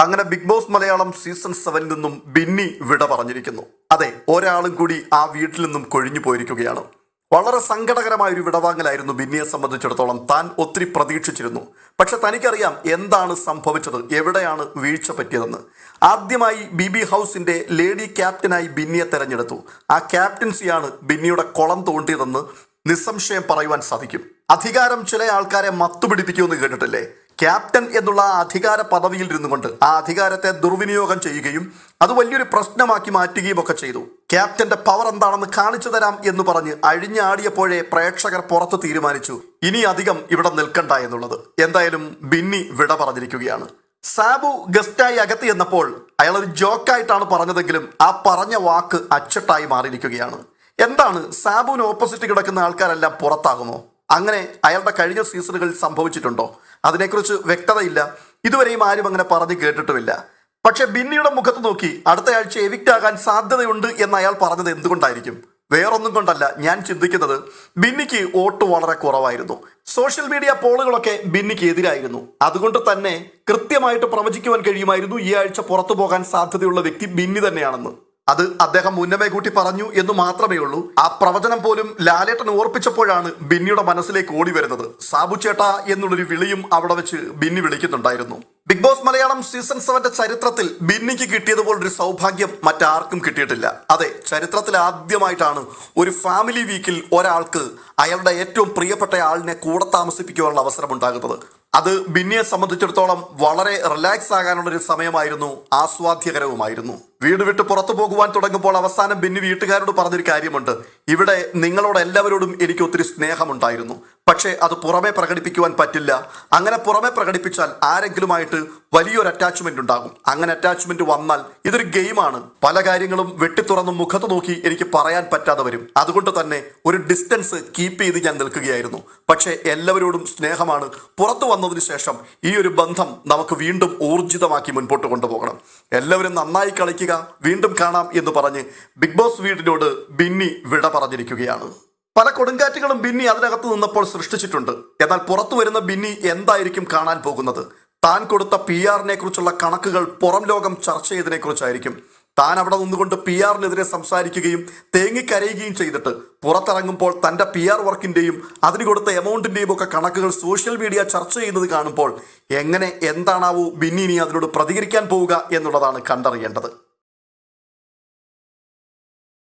അങ്ങനെ big boss Malayalam season സെവനിൽ നിന്നും ബിന്നി വിട പറഞ്ഞിരിക്കുന്നു. അതെ ഒരാളും കൂടി ആ വീട്ടിൽ നിന്നും കൊഴിഞ്ഞു പോയിരിക്കുകയാണ്. വളരെ സങ്കടകരമായ ഒരു വിടവാങ്ങലായിരുന്നു ബിന്നിയെ സംബന്ധിച്ചിടത്തോളം താൻ ഒത്തിരി പ്രതീക്ഷിച്ചിരുന്നു. പക്ഷെ തനിക്കറിയാം എന്താണ് സംഭവിച്ചത് എവിടെയാണ് വീഴ്ച പറ്റിയതെന്ന്. ആദ്യമായി ബി ബി ഹൗസിന്റെ ലേഡി ക്യാപ്റ്റനായി ബിന്നിയെ തെരഞ്ഞെടുത്തു. ആ ക്യാപ്റ്റൻസിയാണ് ബിന്നിയുടെ കുളം തോണ്ടിയതെന്ന് നിസ്സംശയം പറയുവാൻ സാധിക്കും. അധികാരം ചില ആൾക്കാരെ മത്തുപിടിപ്പിക്കുമെന്ന് കേട്ടിട്ടില്ലേ? ക്യാപ്റ്റൻ എന്നുള്ള അധികാര പദവിയിൽ ഇരുന്നുകൊണ്ട് ആ അധികാരത്തെ ദുർവിനിയോഗം ചെയ്യുകയും അത് വലിയൊരു പ്രശ്നമാക്കി മാറ്റുകയും ഒക്കെ ചെയ്തു. ക്യാപ്റ്റന്റെ പവർ എന്താണെന്ന് കാണിച്ചു തരാം എന്ന് പറഞ്ഞ് അഴിഞ്ഞാടിയപ്പോഴേ പ്രേക്ഷകർ പുറത്ത് തീരുമാനിച്ചു. ഇനി അധികം ഇവിടെ നിൽക്കണ്ട എന്നുള്ളത്. എന്തായാലും ബിന്നി വിട പറഞ്ഞിരിക്കുകയാണ്. സാബു ഗസ്റ്റായി അകത്ത് ചെന്നപ്പോൾ അയാൾ ഒരു ജോക്കായിട്ടാണ് പറഞ്ഞതെങ്കിലും ആ പറഞ്ഞ വാക്ക് അച്ചട്ടായി മാറിയിരിക്കുകയാണ്. എന്താണ് സാബുവിന് ഓപ്പോസിറ്റ് കിടക്കുന്ന ആൾക്കാരെല്ലാം പുറത്താകുമോ? അങ്ങനെ അയാളുടെ കഴിഞ്ഞ സീസണുകളിൽ സംഭവിച്ചിട്ടുണ്ടോ? അതിനെക്കുറിച്ച് വ്യക്തതയില്ല. ഇതുവരെയും ആരും അങ്ങനെ പറഞ്ഞു കേട്ടിട്ടുമില്ല. പക്ഷെ ബിന്നിയുടെ മുഖത്ത് നോക്കി അടുത്ത ആഴ്ച എവിക്റ്റ് ആകാൻ സാധ്യതയുണ്ട് എന്ന് അയാൾ പറഞ്ഞത് എന്തുകൊണ്ടായിരിക്കും? വേറൊന്നും കൊണ്ടല്ല ഞാൻ ചിന്തിക്കുന്നത് ബിന്നിക്ക് വോട്ട് വളരെ കുറവായിരുന്നു. സോഷ്യൽ മീഡിയ പോളുകളൊക്കെ ബിന്നിക്ക് എതിരായിരുന്നു. അതുകൊണ്ട് തന്നെ കൃത്യമായിട്ട് പ്രവചിക്കുവാൻ കഴിയുമായിരുന്നു ഈ ആഴ്ച പുറത്തു പോകാൻ സാധ്യതയുള്ള വ്യക്തി ബിന്നി തന്നെയാണെന്ന്. അത് അദ്ദേഹം മുന്നമേ കൂട്ടി പറഞ്ഞു എന്ന് മാത്രമേ ഉള്ളൂ. ആ പ്രവചനം പോലും ലാലേട്ടൻ ഓർപ്പിച്ചപ്പോഴാണ് ബിന്നിയുടെ മനസ്സിലേക്ക് ഓടി വരുന്നത്. സാബു ചേട്ട എന്നുള്ളൊരു വിളിയും അവിടെ വെച്ച് ബിന്നി വിളിക്കുന്നുണ്ടായിരുന്നു. ബിഗ് ബോസ് മലയാളം സീസൺ സെവന്റെ ചരിത്രത്തിൽ ബിന്നിക്ക് കിട്ടിയതുപോലൊരു സൗഭാഗ്യം മറ്റാർക്കും കിട്ടിയിട്ടില്ല. അതെ ചരിത്രത്തിൽ ആദ്യമായിട്ടാണ് ഒരു ഫാമിലി വീക്കിൽ ഒരാൾക്ക് അയാളുടെ ഏറ്റവും പ്രിയപ്പെട്ട ആളിനെ കൂടെ താമസിപ്പിക്കുവാനുള്ള അവസരം ഉണ്ടാകുന്നത് അത് ബിന്നിയെ സംബന്ധിച്ചിടത്തോളം വളരെ റിലാക്സ് ആകാനുള്ള ഒരു സമയമായിരുന്നു ആസ്വാദ്യകരവുമായിരുന്നു. വീട് വിട്ട് പുറത്തു പോകുവാൻ തുടങ്ങുമ്പോൾ അവസാനം ബിന്നി വീട്ടുകാരോട് പറഞ്ഞൊരു കാര്യമുണ്ട്. ഇവിടെ നിങ്ങളോട് എല്ലാവരോടും എനിക്ക് ഒത്തിരി സ്നേഹമുണ്ടായിരുന്നു. പക്ഷേ അത് പുറമെ പ്രകടിപ്പിക്കുവാൻ പറ്റില്ല. അങ്ങനെ പുറമെ പ്രകടിപ്പിച്ചാൽ ആരെങ്കിലുമായിട്ട് വലിയൊരു അറ്റാച്ച്മെന്റ് ഉണ്ടാകും. അങ്ങനെ അറ്റാച്ച്മെന്റ് വന്നാൽ ഇതൊരു ഗെയിമാണ്. പല കാര്യങ്ങളും വെട്ടിത്തുറന്ന് മുഖത്ത് നോക്കി എനിക്ക് പറയാൻ പറ്റാതെ വരും. അതുകൊണ്ട് തന്നെ ഒരു ഡിസ്റ്റൻസ് കീപ്പ് ചെയ്ത് ഞാൻ നിൽക്കുകയായിരുന്നു. പക്ഷേ എല്ലാവരോടും സ്നേഹമാണ്. പുറത്തു വന്നതിന് ശേഷം ഈ ഒരു ബന്ധം നമുക്ക് വീണ്ടും ഊർജിതമാക്കി മുൻപോട്ട് കൊണ്ടുപോകണം. എല്ലാവരും നന്നായി കളിക്കുക വീണ്ടും കാണാം എന്ന് പറഞ്ഞ് ബിഗ് ബോസ് വീടിനോട് ബിന്നി വിട പറഞ്ഞിരിക്കുകയാണ്. പല കൊടുങ്കാറ്റുകളും ബിന്നി അതിനകത്ത് നിന്നപ്പോൾ സൃഷ്ടിച്ചിട്ടുണ്ട്. എന്നാൽ പുറത്തു വരുന്ന ബിന്നി എന്തായിരിക്കും കാണാൻ പോകുന്നത്? താൻ കൊടുത്ത പി ആറിനെ കുറിച്ചുള്ള കണക്കുകൾ പുറം ലോകം ചർച്ച ചെയ്തതിനെ കുറിച്ചായിരിക്കും. താൻ അവിടെ നിന്നുകൊണ്ട് പി ആറിനെതിരെ സംസാരിക്കുകയും തേങ്ങിക്കരയുകയും ചെയ്തിട്ട് പുറത്തിറങ്ങുമ്പോൾ തന്റെ പി ആർ വർക്കിന്റെയും അതിന് കൊടുത്ത എമൗണ്ടിന്റെയും ഒക്കെ കണക്കുകൾ സോഷ്യൽ മീഡിയ ചർച്ച ചെയ്യുന്നത് കാണുമ്പോൾ എങ്ങനെ എന്താണാവോ ബിന്നി ഇനി അതിനോട് പ്രതികരിക്കാൻ പോവുക എന്നുള്ളതാണ് കണ്ടറിയേണ്ടത്.